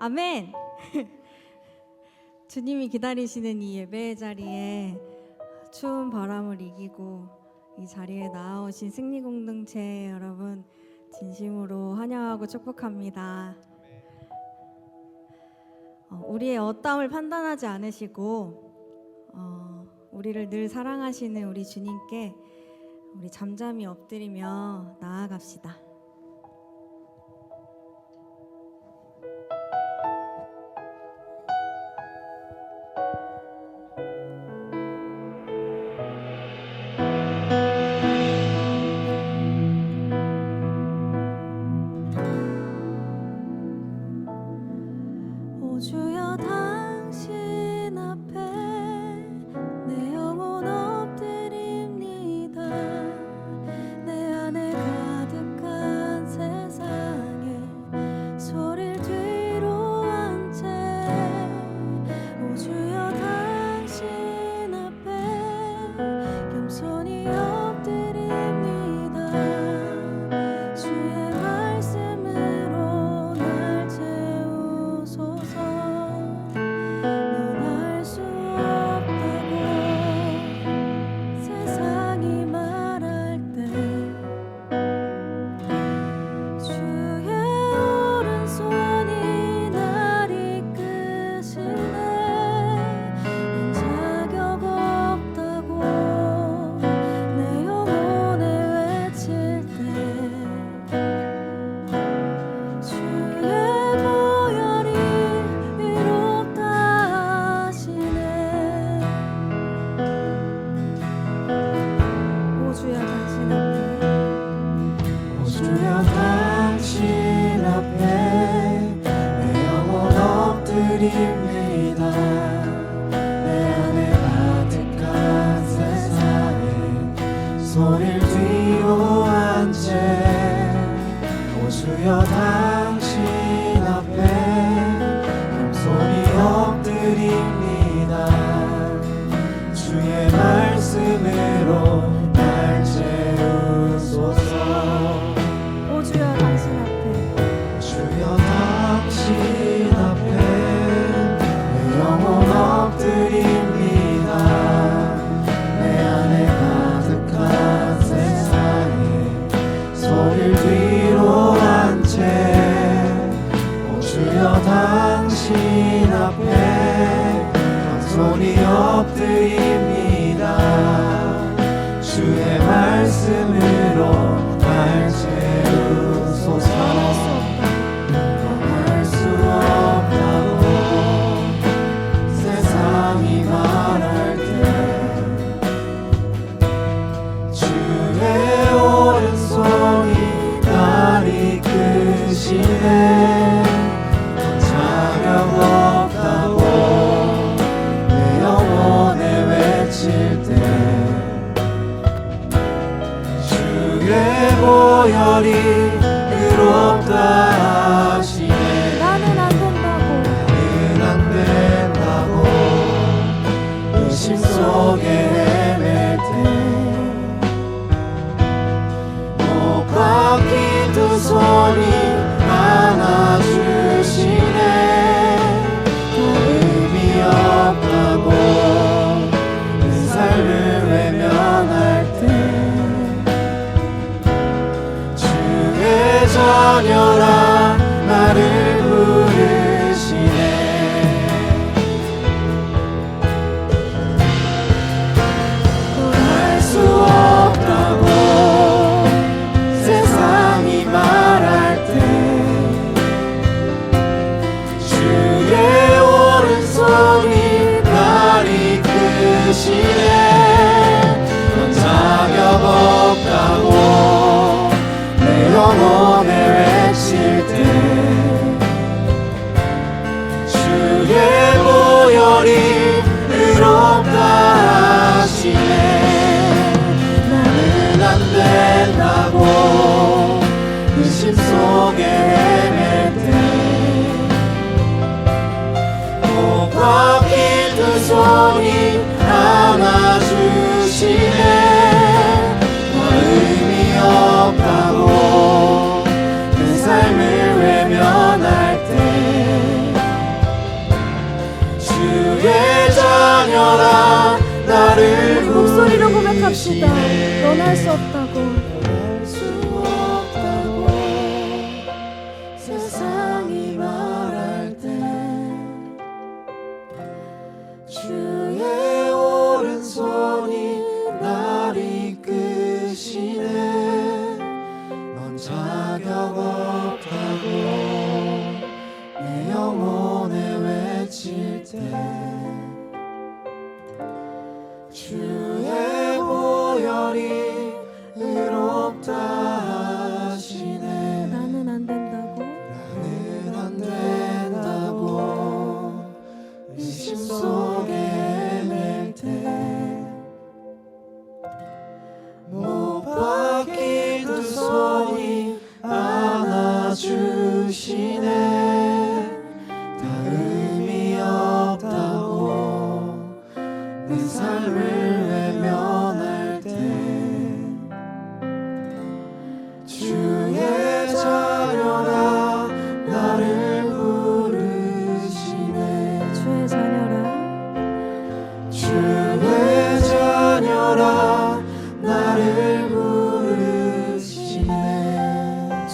아멘. 주님이 기다리시는 이 예배 자리에 추운 바람을 이기고 이 자리에 나오신 승리 공동체 여러분 진심으로 환영하고 축복합니다. 어, 우리의 어떠함을 판단하지 않으시고 어, 우리를 늘 사랑하시는 우리 주님께 우리 잠잠히 엎드리며 나아갑시다. 손을 뒤로 한 채 오수여 다 것이다. 넌 할 수 없다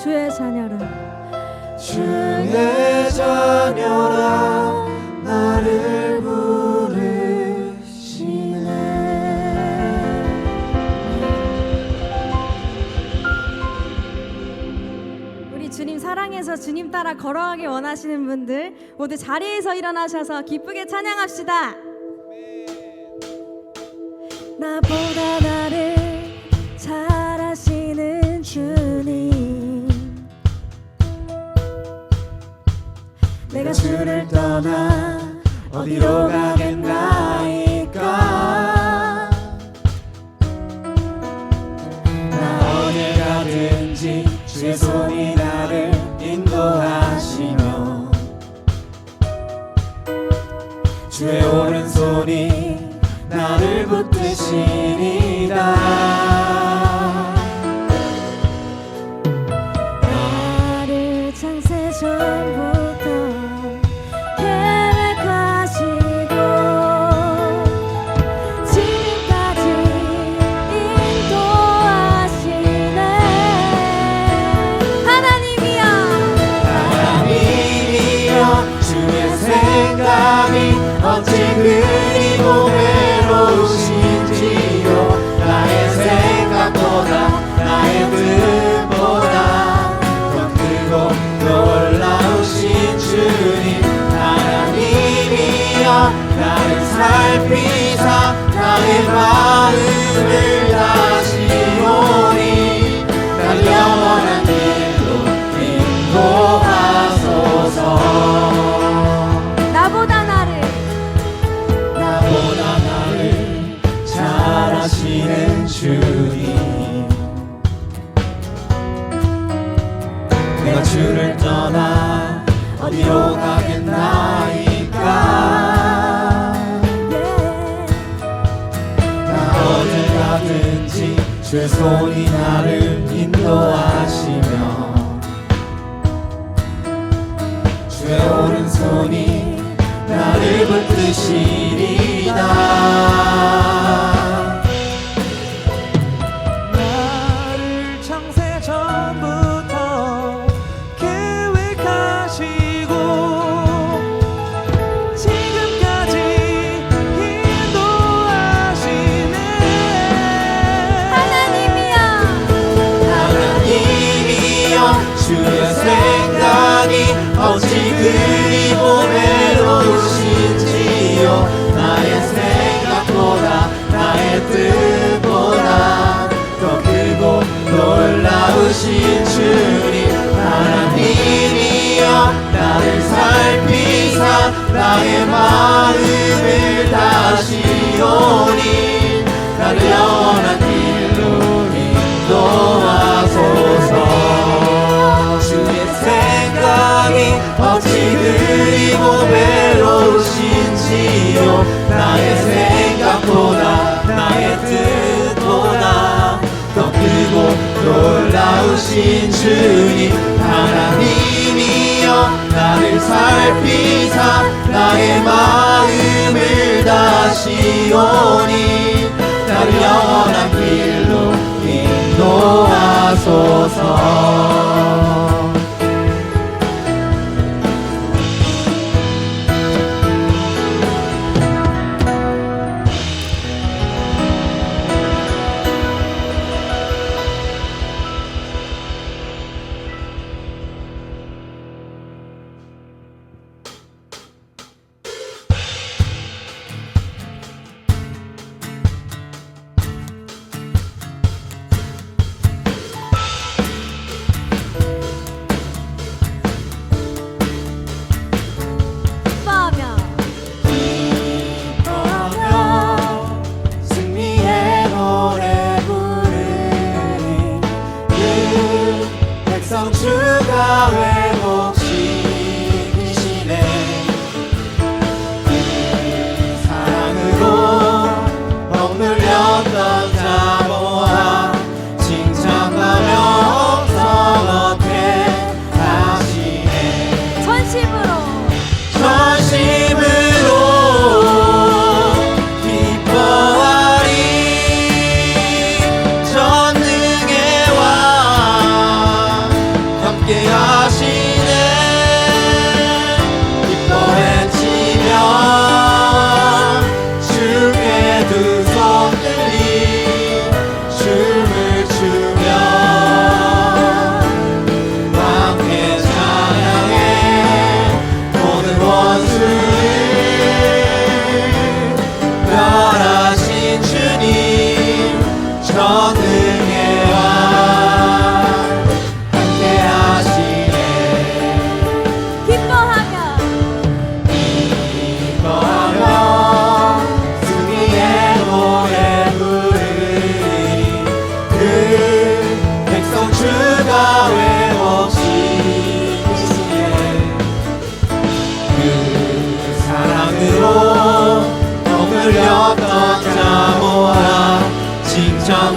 주의 자녀라. 주의 자녀라 나를 부르시네. 우리 주님 사랑해서 주님 따라 걸어가기 원하시는 분들 모두 자리에서 일어나셔서 기쁘게 찬양합시다. 나보다 떠나 어디로 가겠나이까? 나 어딜 가든지 주의 손 어딜 가든지 주의 손이 나를 인도하시며 주의 오른손이 나를 붙드시리다 나의 마음을 다시 오니 나를 영원한 길로 인도하소서. 주의 생각이 어찌 그리고 외로우신지요? 나의 생각보다 나의 뜻보다 더 크고 놀라우신 주님 하나님이여 살피사 나의 마음을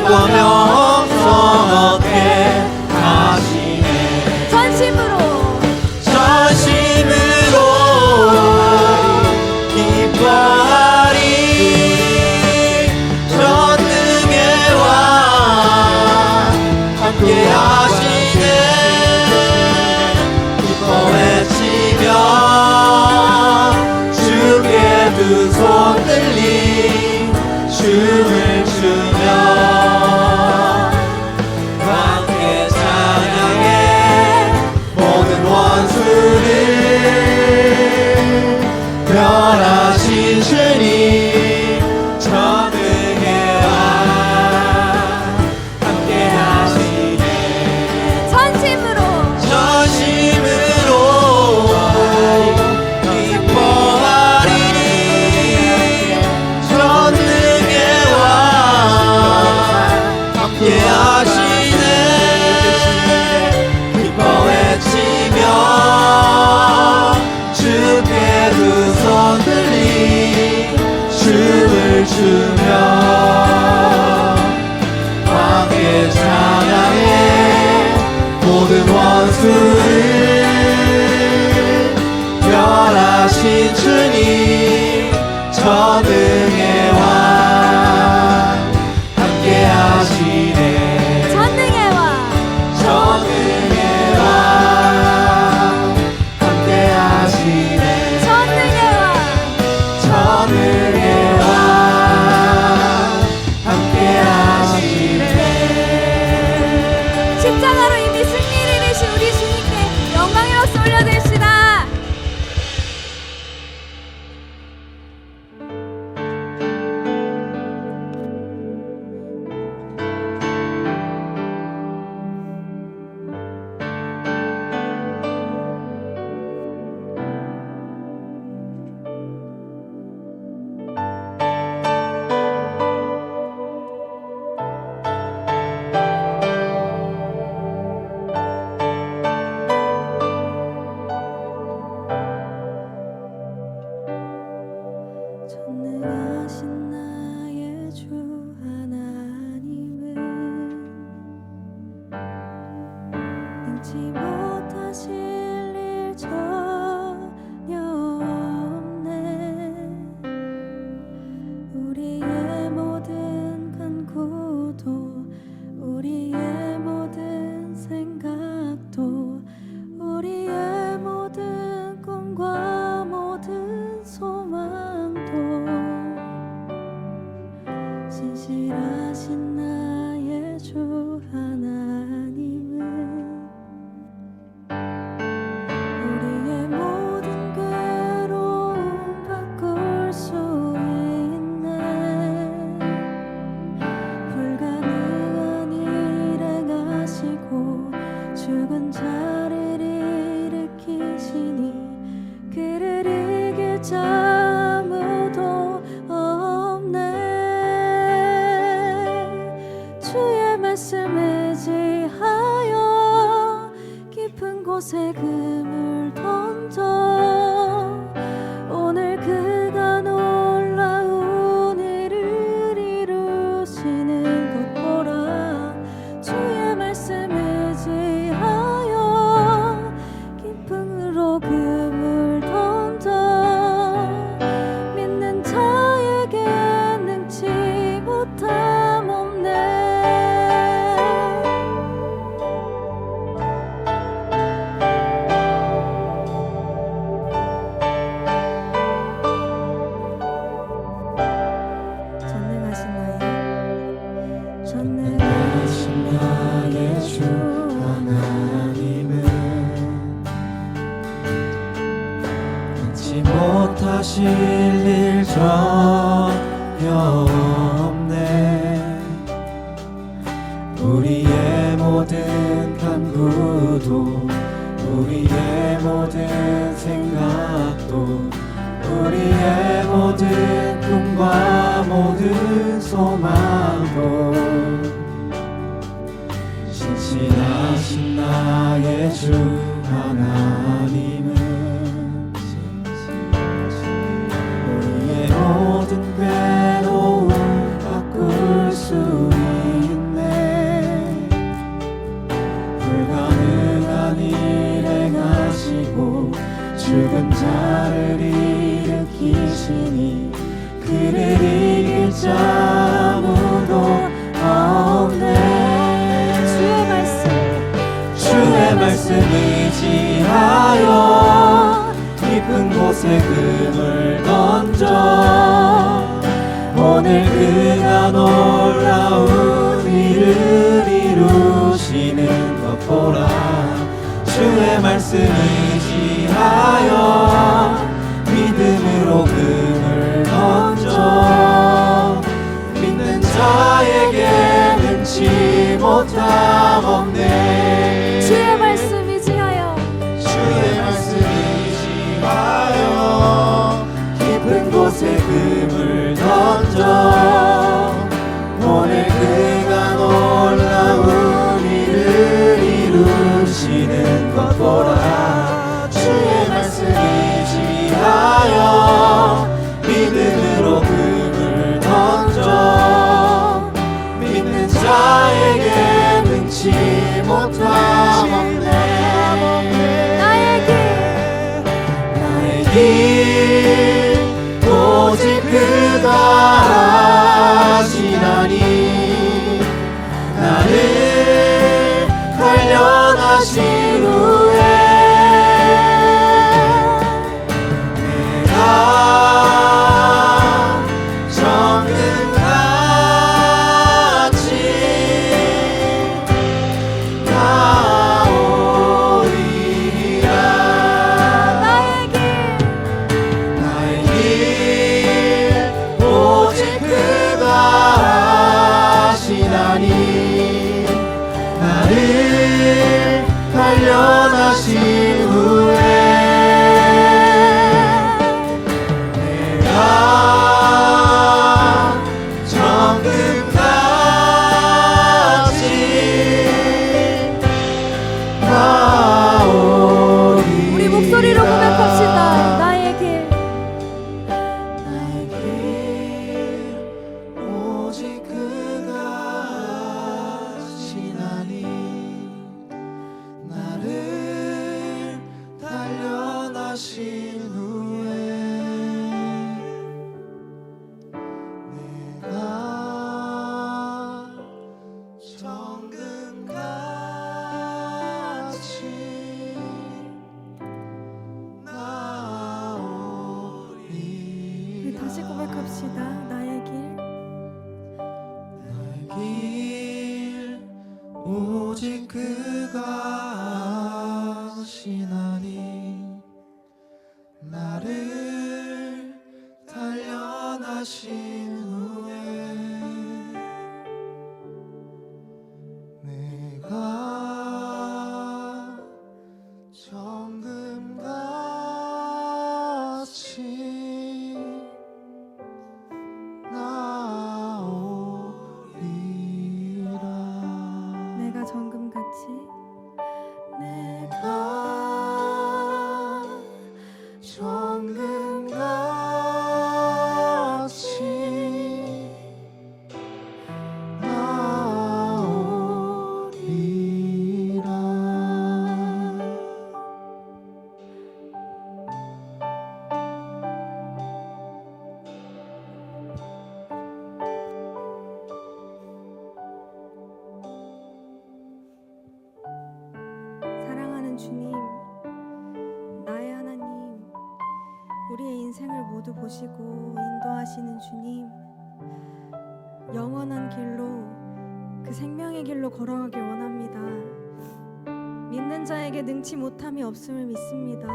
명 music be see. 합시다. 나의 길 나의 길 오직 그가 생명의 길로 걸어가길 원합니다. 믿는 자에게 능치 못함이 없음을 믿습니다.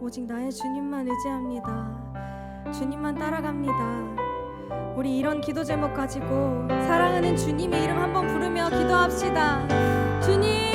오직 나의 주님만 의지합니다. 주님만 따라갑니다. 우리 이런 기도 제목 가지고 사랑하는 주님의 이름 한번 부르며 기도합시다. 주님